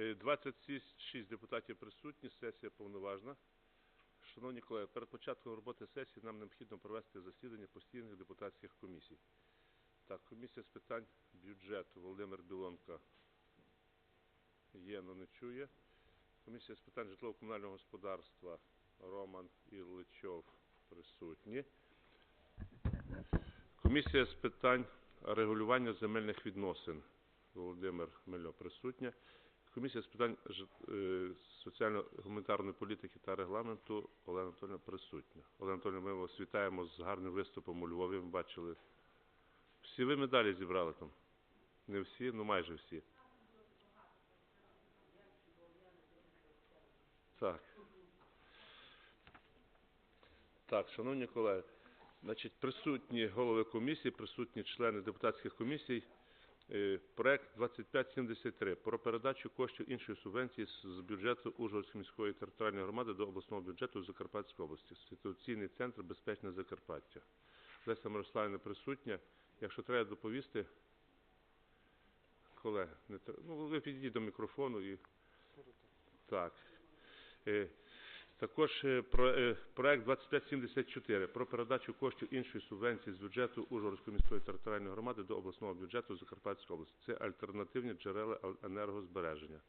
Е, 26 депутатів присутні, сесія повноважна. Шановні колеги, перед початком роботи сесії нам необхідно провести засідання постійних депутатських комісій. Так, комісія з питань бюджету Володимир Білонка є, але не чує. Комісія з питань житлово-комунального господарства Роман Ірличов присутні. Комісія з питань регулювання земельних відносин Володимир Мельо присутня. Комісія з питань е, соціально-гуманітарної політики та регламенту Олена Анатольовна присутня. Олена Анатольовна, ми вас вітаємо з гарним виступом у Львові. Ми бачили. Всі ви медалі зібрали там? Не всі, ну майже всі. Так. Так, шановні колеги, значить, присутні голови комісії, присутні члени депутатських комісій. Е, Проект 2573 про передачу коштів іншої субвенції з бюджету Ужгородської міської територіальної громади до обласного бюджету Закарпатської області. Ситуаційний центр Безпечне Закарпаття. Леся Мирославівна присутня. Якщо треба доповісти, колеги, не тр- ну, ви підійдіть до мікрофону і так. Також е, е, проект 2574 про передачу коштів іншої субвенції з бюджету Ужгородської міської територіальної громади до обласного бюджету Закарпатської області. Це альтернативні джерела енергозбереження.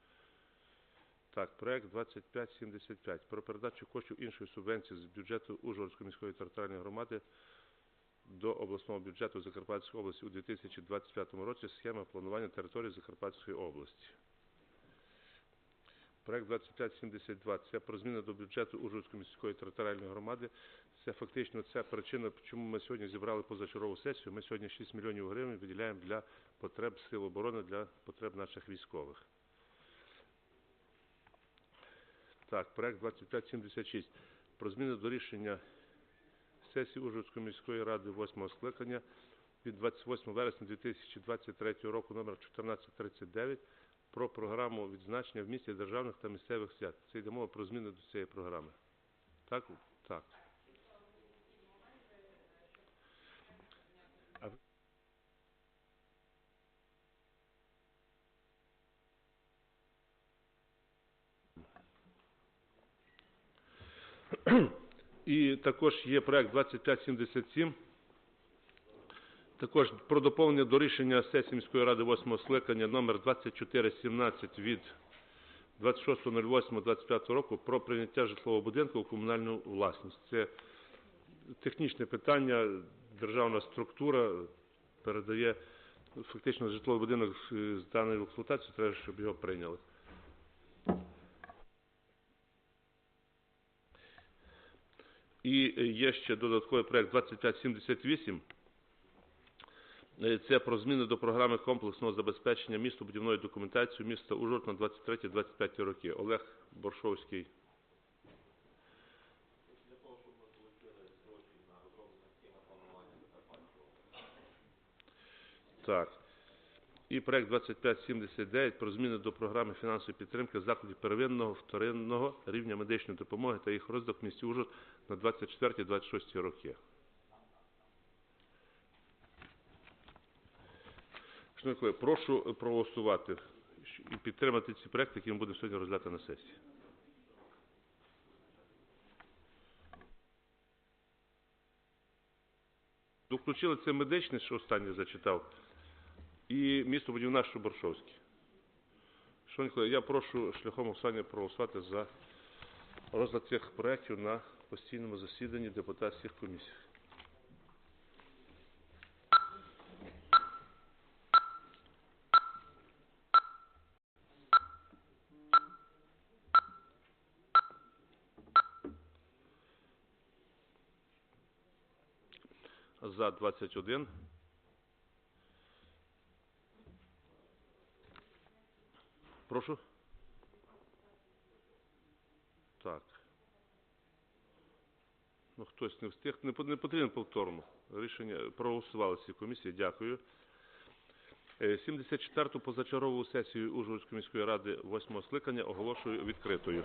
Так, проект 2575 про передачу коштів іншої субвенції з бюджету Ужгородської міської територіальної громади до обласного бюджету Закарпатської області у 2025 році схема планування території Закарпатської області. Проект 2572 – це про зміни до бюджету Ужгородської міської територіальної громади. Це фактично ця причина, чому ми сьогодні зібрали позачергову сесію. Ми сьогодні 6 мільйонів гривень виділяємо для потреб сил оборони, для потреб наших військових. Так, проект 2576 про зміни до рішення сесії Ужгородської міської ради 8 скликання від 28 вересня 2023 року номер 1439 про програму відзначення в місті державних та місцевих свят. Це йде мова про зміни до цієї програми. Так? Так. І також є проект 2577 також про доповнення до рішення сесії міської ради 8 скликання номер 2417 від 26.08.25 року про прийняття житлового будинку у комунальну власність. Це технічне питання, державна структура передає фактично житловий будинок з даної в експлуатацію, треба, щоб його прийняли. І є ще додатковий проект 2578. Е, Це про зміни до програми комплексного забезпечення містобудівною документацією міста Ужгород на 23-25 роки. Олег Боршовський. Так. І проект 2579 про зміни до програми фінансової підтримки закладів первинного, вторинного рівня медичної допомоги та їх розвиток в місті Ужгород на 24-26 роки. Колеги, прошу проголосувати і підтримати ці проекти, які ми будемо сьогодні розглядати на сесії. Ну, Включили це медичне, що останнє зачитав, і місто будівна Шубаршовський. Шановні колеги, я прошу шляхом голосування проголосувати за розгляд цих проєктів на постійному засіданні депутатських комісій. За 21. Прошу. Так. Ну, хтось не встиг. Не, по- не потрібно повторно. Рішення проголосували всі комісії. Дякую. Е, 74-ту позачергову сесію Ужгородської міської ради 8 скликання оголошую відкритою.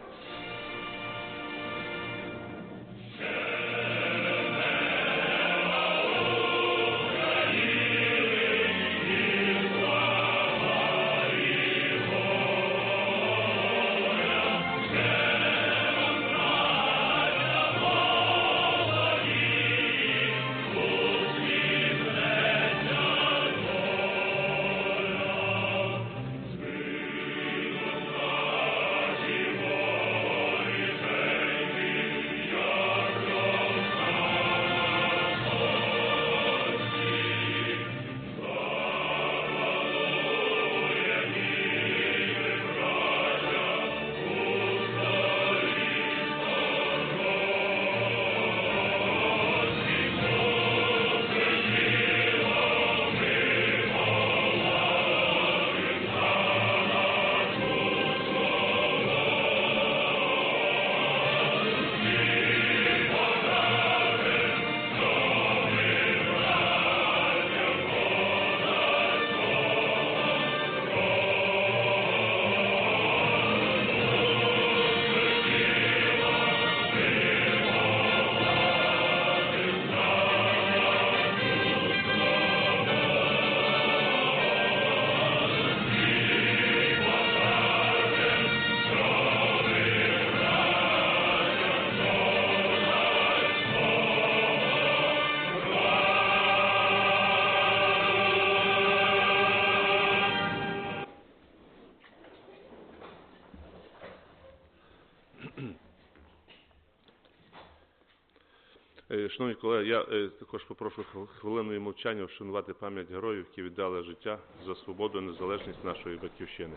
Шановні колеги, я е, також попрошу хвилиною мовчання вшанувати пам'ять героїв, які віддали життя за свободу і незалежність нашої батьківщини.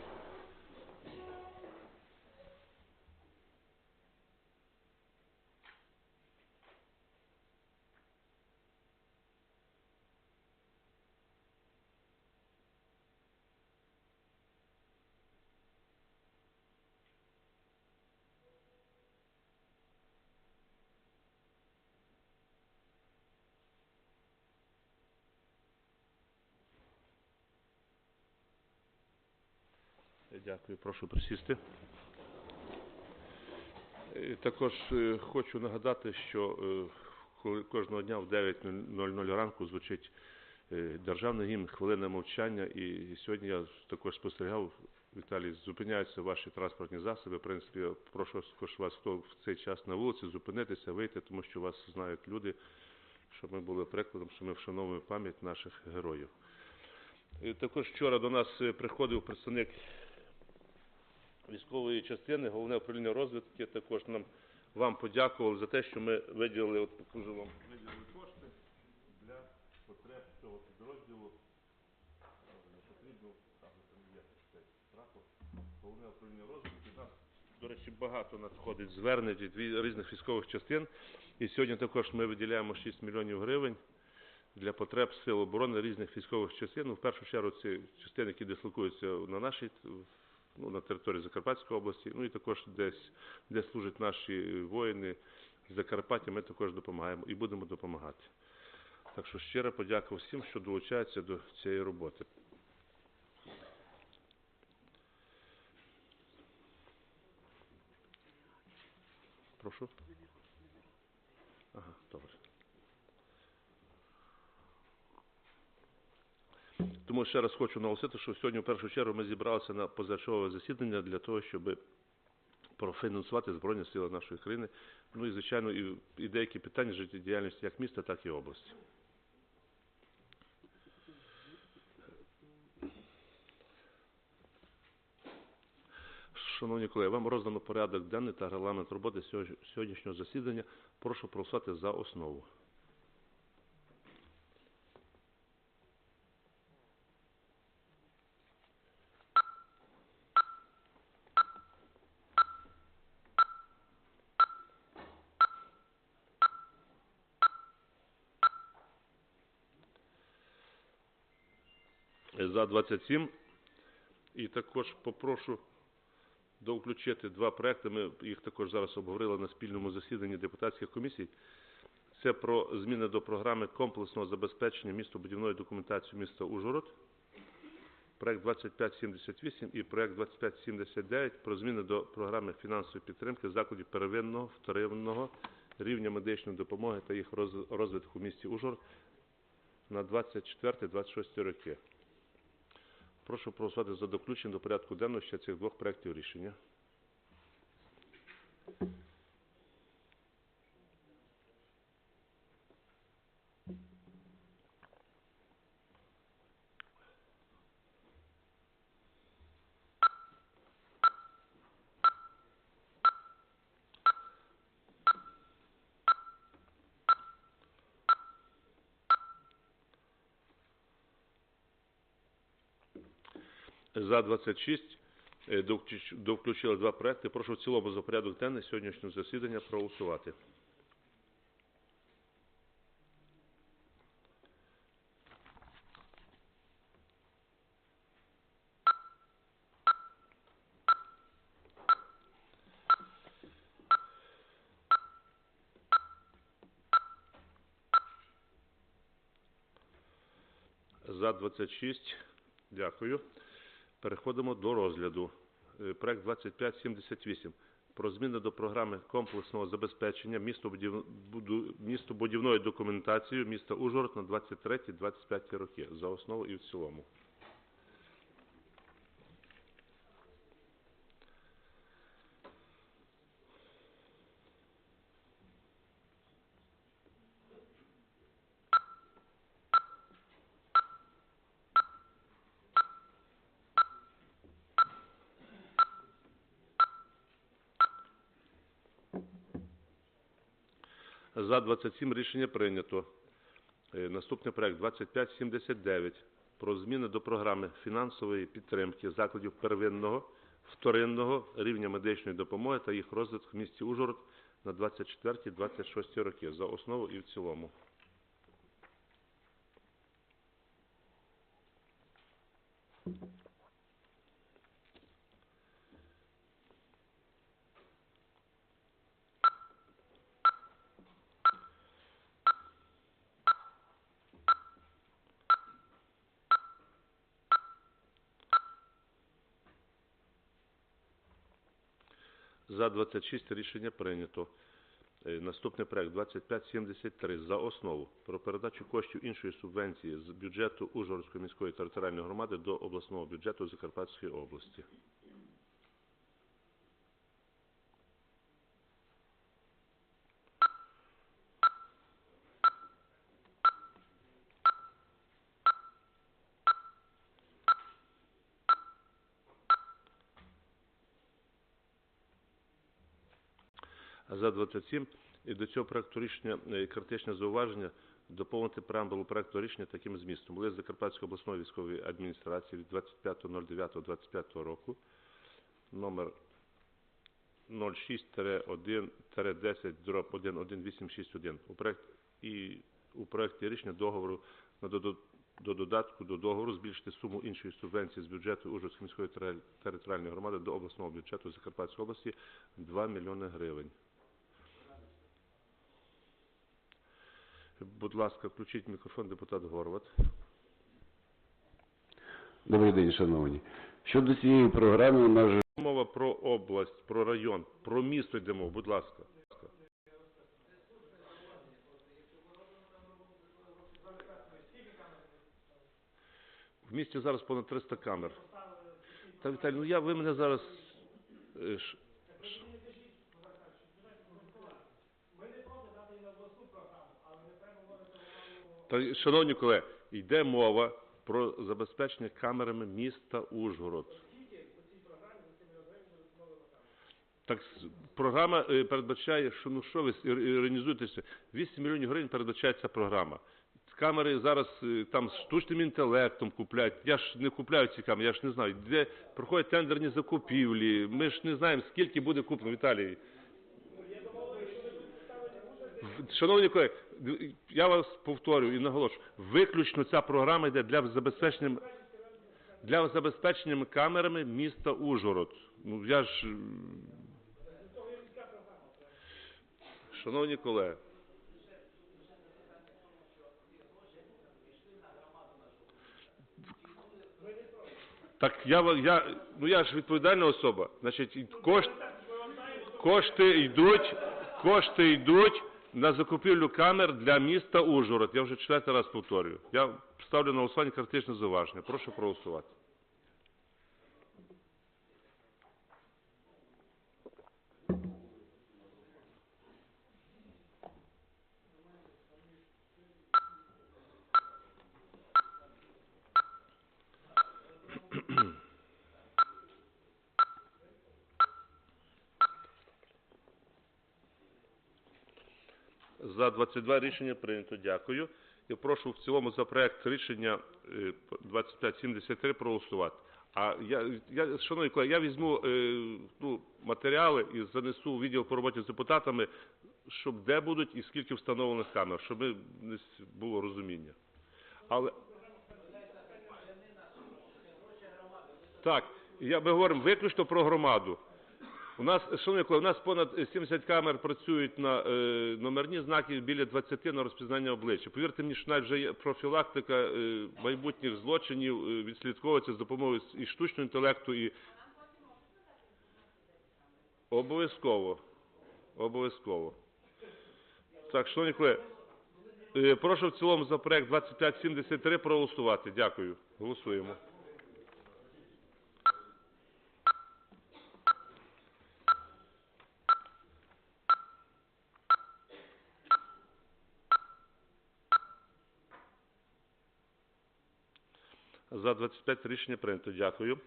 Дякую, прошу присісти. Е, Також е, хочу нагадати, що е, кожного дня в 9.00 ранку звучить державний гімн хвилина мовчання. І сьогодні я також спостерігав, Віталій, зупиняються ваші транспортні засоби. В принципі, прошу також вас, хто в цей час на вулиці, зупинитися, вийти, тому що вас знають люди, щоб ми були прикладом, що ми вшановуємо пам'ять наших героїв. Також вчора до нас приходив представник військової частини, головне управління розвідки. Також нам вам подякували за те, що ми виділили, от покажу вам, виділили кошти для потреб цього підрозділу. Потрібно, там є цей прапор. Головне управління розвідки. Нас, до речі, багато надходить звернень від різних військових частин. І сьогодні також ми виділяємо 6 мільйонів гривень для потреб сил оборони різних військових частин. Ну, в першу чергу це частини, які дислокуються на нашій ну, на території Закарпатської області, ну і також десь, де служать наші воїни з Закарпаття, ми також допомагаємо і будемо допомагати. Так що щиро подяка всім, що долучаються до цієї роботи. Прошу. Ага, добре. Тому ще раз хочу наголосити, що сьогодні в першу чергу ми зібралися на позачергове засідання для того, щоб профінансувати Збройні Сили нашої країни. Ну і, звичайно, і, і деякі питання життєдіяльності як міста, так і області. Шановні колеги, вам роздано порядок денний та регламент роботи сьогоднішнього засідання. Прошу проголосувати за основу. За 27. І також попрошу довключити два проекти. Ми їх також зараз обговорили на спільному засіданні депутатських комісій. Це про зміни до програми комплексного забезпечення містобудівної документації міста Ужгород. Проект 2578 і проект 2579 про зміни до програми фінансової підтримки закладів первинного, вторинного рівня медичної допомоги та їх роз- розвитку в місті Ужгород на 24-26 роки. Прошу проголосувати за доключення до порядку денного ще цих двох проєктів рішення. За 26 е, довключ- довключили два проекти. Прошу в цілому за порядок денний сьогоднішнього засідання проголосувати. За 26. Дякую. Переходимо до розгляду. Е, Проект 2578 про зміни до програми комплексного забезпечення містобудівної документації міста Ужгород на 23-25 роки за основу і в цілому. За 27 рішення прийнято. Е, Наступний проект 2579 про зміни до програми фінансової підтримки закладів первинного, вторинного рівня медичної допомоги та їх розвитку в місті Ужгород на 24-26 роки за основу і в цілому. За 26 рішення прийнято. Е, Наступний проект 2573 за основу про передачу коштів іншої субвенції з бюджету Ужгородської міської територіальної громади до обласного бюджету Закарпатської області. За 27 і до цього проекту рішення е, критичне зауваження доповнити преамбулу проекту рішення таким змістом. Лист Закарпатської обласної військової адміністрації від 25.09.25 року номер 06-1-10 дроб 11861 у проект і у проекті рішення договору на до додатку до договору збільшити суму іншої субвенції з бюджету Ужгородської міської територіальної громади до обласного бюджету Закарпатської області 2 мільйони гривень. Будь ласка, включіть мікрофон депутат Горват. Добрий день, шановні. Щодо цієї програми, у нас же Мова про область, про район, про місто йдемо, будь ласка. В місті зараз понад 300 камер. Та Віталій, ну я ви мене зараз. е, ш- Та, шановні колеги, йде мова про забезпечення камерами міста Ужгород. Так програма е, передбачає, що ну що ви іронізуєтеся, 200 мільйонів гривень передбачає ця програма. Камери зараз е, там з штучним інтелектом купляють. Я ж не купляю ці камери, я ж не знаю, де проходять тендерні закупівлі. Ми ж не знаємо, скільки буде куплено, Віталій. Шановні колеги, я вас повторюю і наголошую, виключно ця програма йде для забезпечення для забезпечення камерами міста Ужгород. Ну я ж Шановні колеги, так я, я, ну я ж відповідальна особа. Значить, і кошт, кошти йдуть, кошти йдуть на закупівлю камер для міста Ужгород. Я вже четвертий раз повторюю. Я ставлю на голосування критичне зауваження. Прошу проголосувати. За 22 рішення прийнято. Дякую. І прошу в цілому за проект рішення е, 2573 проголосувати. А я, я шановні колеги, я візьму е, ну, матеріали і занесу відділ по роботі з депутатами, щоб де будуть і скільки встановлених камер, щоб не було розуміння. Але так, я ми говоримо виключно про громаду. У нас, шановні колеги, у нас понад 70 камер працюють на е, номерні знаки, біля 20 на розпізнання обличчя. Повірте мені, що навіть вже є профілактика е, майбутніх злочинів е, відслідковується з допомогою і штучного інтелекту, і обов'язково. Обов'язково. Так, шановні колеги, е, прошу в цілому за проект 2573 проголосувати. Дякую. Голосуємо. За 25 рішення прийнято. Дякую.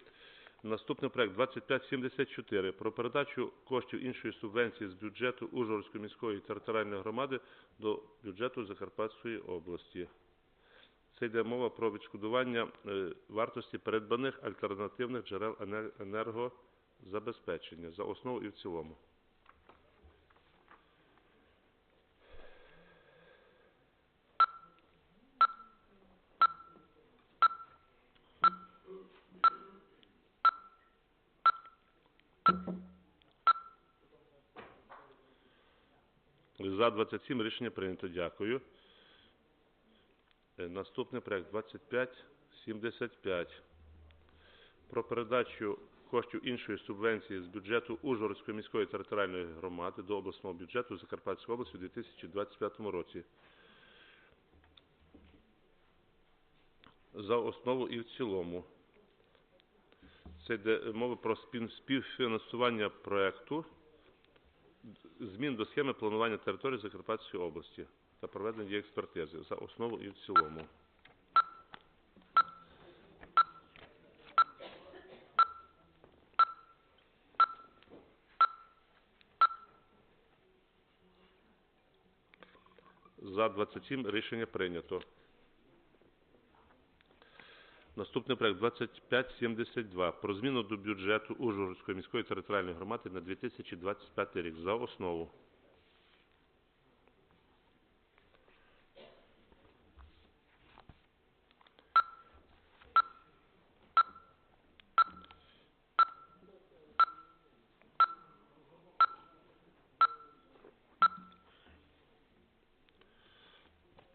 Наступний проект 2574 про передачу коштів іншої субвенції з бюджету Ужгородської міської територіальної громади до бюджету Закарпатської області. Це йде мова про відшкодування е, вартості передбаних альтернативних джерел енергозабезпечення за основу і в цілому. За 27 рішення прийнято. Дякую. Е, Наступний проект 2575 про передачу коштів іншої субвенції з бюджету Ужгородської міської територіальної громади до обласного бюджету Закарпатської області у 2025 році. За основу і в цілому. Це йде мова про спів- співфінансування проекту змін до схеми планування території Закарпатської області та проведення експертизи за основу і в цілому. За 27 рішення прийнято. Наступний проект 2572 про зміну до бюджету Ужгородської міської територіальної громади на 2025 рік за основу.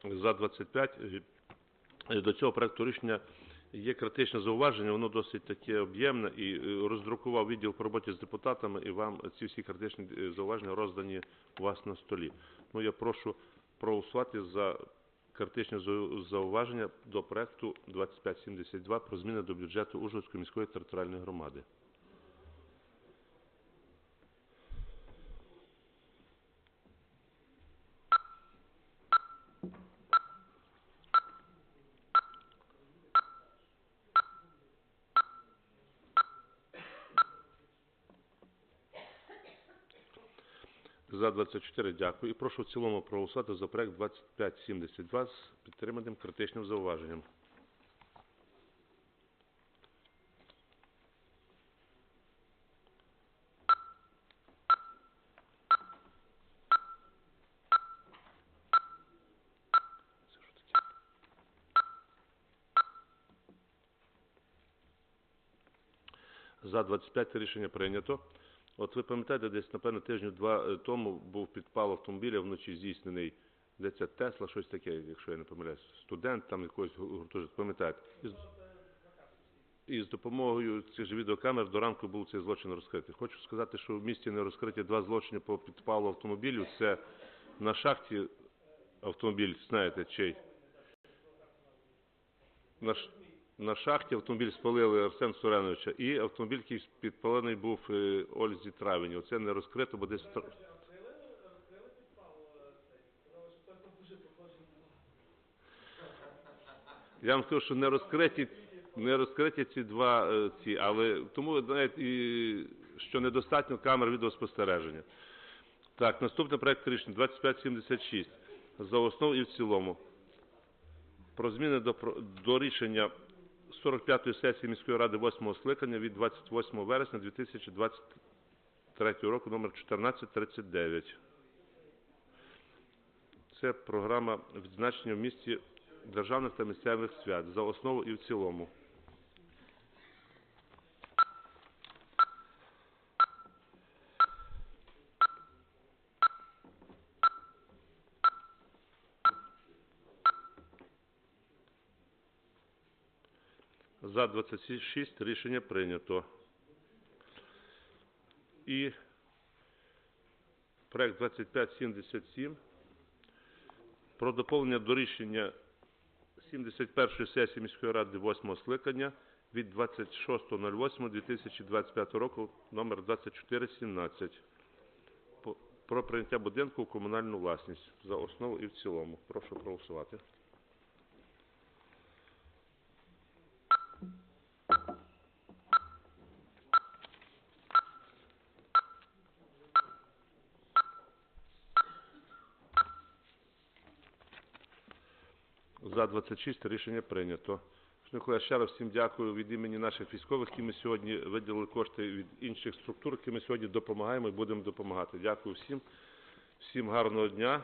За 25 Е, до цього проекту рішення є критичне зауваження, воно досить таке об'ємне і е, роздрукував відділ по роботі з депутатами, і вам ці всі критичні е, зауваження роздані у вас на столі. Ну я прошу проголосувати за критичне зауваження до проекту 2572 про зміни до бюджету Ужгородської міської територіальної громади. За 24 дякую. І прошу в цілому проголосувати за проект 2572 з підтриманим критичним зауваженням. За 25 рішення прийнято. От ви пам'ятаєте, десь, напевно, тижнів два е, тому був підпал автомобіля вночі здійснений, де це Тесла, щось таке, якщо я не помиляюсь, студент там якогось гу- гуртожитку, пам'ятаєте. І з, і з допомогою цих же відеокамер до ранку був цей злочин розкритий. Хочу сказати, що в місті не розкриті два злочини по підпалу автомобілю. Це на шахті автомобіль, знаєте, чий? На, ш- на шахті автомобіль спалили Арсен Суреновича і автомобіль, який підпалений був е, Ользі Травені. Оце не розкрито, бо десь... Я вам скажу, що не розкриті, не розкриті ці два е, ці, але тому навіть і що недостатньо камер відеоспостереження. Так, наступний проект рішення 2576 за основу і в цілому. Про зміни до, до рішення 45-ї сесії міської ради 8 скликання від 28 вересня 2023 року номер 1439. Це програма відзначення в місті державних та місцевих свят за основу і в цілому. За 26 рішення прийнято. І проект 2577 про доповнення до рішення 71-ї сесії міської ради 8 скликання від 26.08.2025 року номер 2417 По- про прийняття будинку у комунальну власність за основу і в цілому. Прошу проголосувати. За 26 рішення прийнято. Колеги, ще раз всім дякую від імені наших військових, які ми сьогодні виділили кошти від інших структур, які ми сьогодні допомагаємо і будемо допомагати. Дякую всім. Всім гарного дня.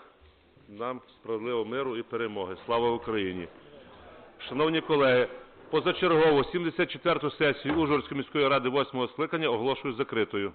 Нам справедливого миру і перемоги. Слава Україні! Шановні колеги, позачергово 74-ту сесію Ужгородської міської ради 8-го скликання оголошую закритою.